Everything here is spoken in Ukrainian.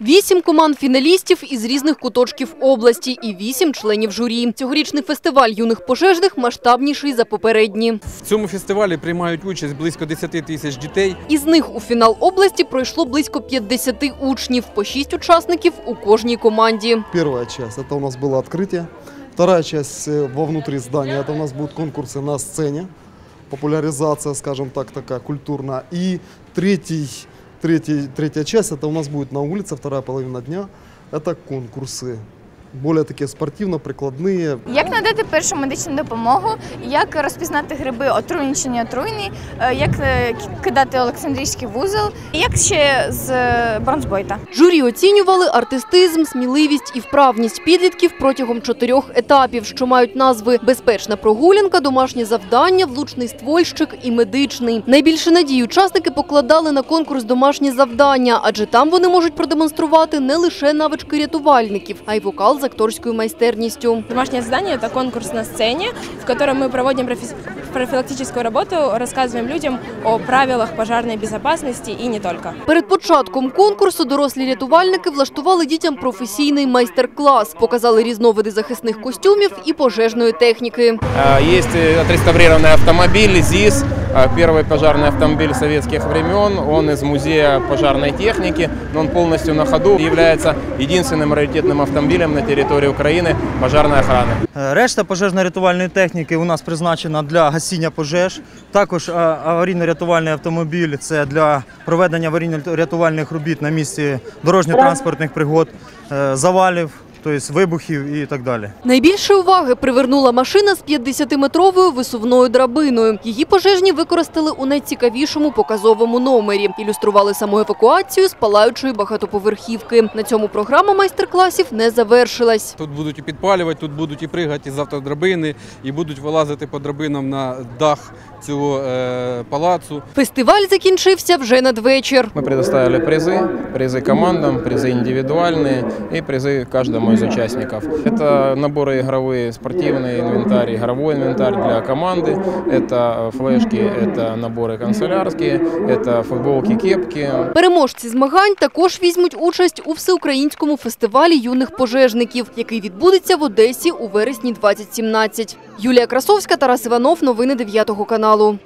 Вісім команд фіналістів із різних куточків області і вісім членів журі. Цьогорічний фестиваль юних пожежних масштабніший за попередні. В цьому фестивалі приймають участь близько 10 тисяч дітей. Із них у фінал області пройшло близько 50 учнів, по шість учасників у кожній команді. Первая часть это у нас было открытие. Вторая часть э, вовнутри здания это у нас будут конкурсы на сцене, популяризация, скажем так, такая культурная. И третий, третий, третья часть это у нас будет на улице, вторая половина дня. Это конкурсы. Более такие спортивно-прикладные. Як надати першу медичну допомогу, як розпізнати гриби отруйні чи не отруйні, е, як е, кидати Олександрійський вузол, як ще з е, бронзбойта. Журі оцінювали артистизм, сміливість і вправність підлітків протягом чотирьох етапів, що мають назви безпечна прогулянка, домашнє завдання, влучний ствольщик і медичний. Найбільше надії учасники покладали на конкурс домашнє завдання, адже там вони можуть продемонструвати не лише навички рятувальників, а й вокал з акторською майстерністю. Домашнее задание – это конкурс на сцене, в котором мы проводим профи- профилактическую работу, рассказываем людям о правилах пожарной безопасности и не только. Перед початком конкурсу дорослі рятувальники влаштували дітям професійний майстер-клас, показали різновиди захисних костюмів і пожежної техніки. А, Есть э, отреставрированный автомобиль ЗИС, а, первый пожарный автомобиль советских времен. Он из музея пожарной техники, но он полностью на ходу и является единственным раритетным автомобилем на территории Украины пожарной охраны. Е, Решта пожежно-рятувальної техніки у нас призначена для гасіння пожеж. Також а, аварійно-рятувальний автомобіль це для проведення аварійно-рятувальних робіт на місці дорожньо-транспортних пригод, е, завалів, тобто вибухів і так далі. Найбільше уваги привернула машина з 50-метровою висувною драбиною. Її пожежні використали у найцікавішому показовому номері. Ілюстрували саму евакуацію з палаючої багатоповерхівки. На цьому програма майстер-класів не завершилась. Тут будуть і підпалювати, тут будуть і пригати з автодрабини, і будуть вилазити по драбинам на дах цього е, палацу. Фестиваль закінчився вже надвечір. Мы предоставили призы, призы командам, призы индивидуальные и призы каждому из участников. Это наборы игровые, спортивный инвентарь, игровой инвентарь для команды, это флешки, это наборы канцелярские, это футболки, кепки, Переможці змагань також візьмуть участь у всеукраїнському фестивалі юних пожежників, який відбудеться в Одесі у вересні 2017. Юлія Красовська, Тарас Іванов. Новини 9 каналу.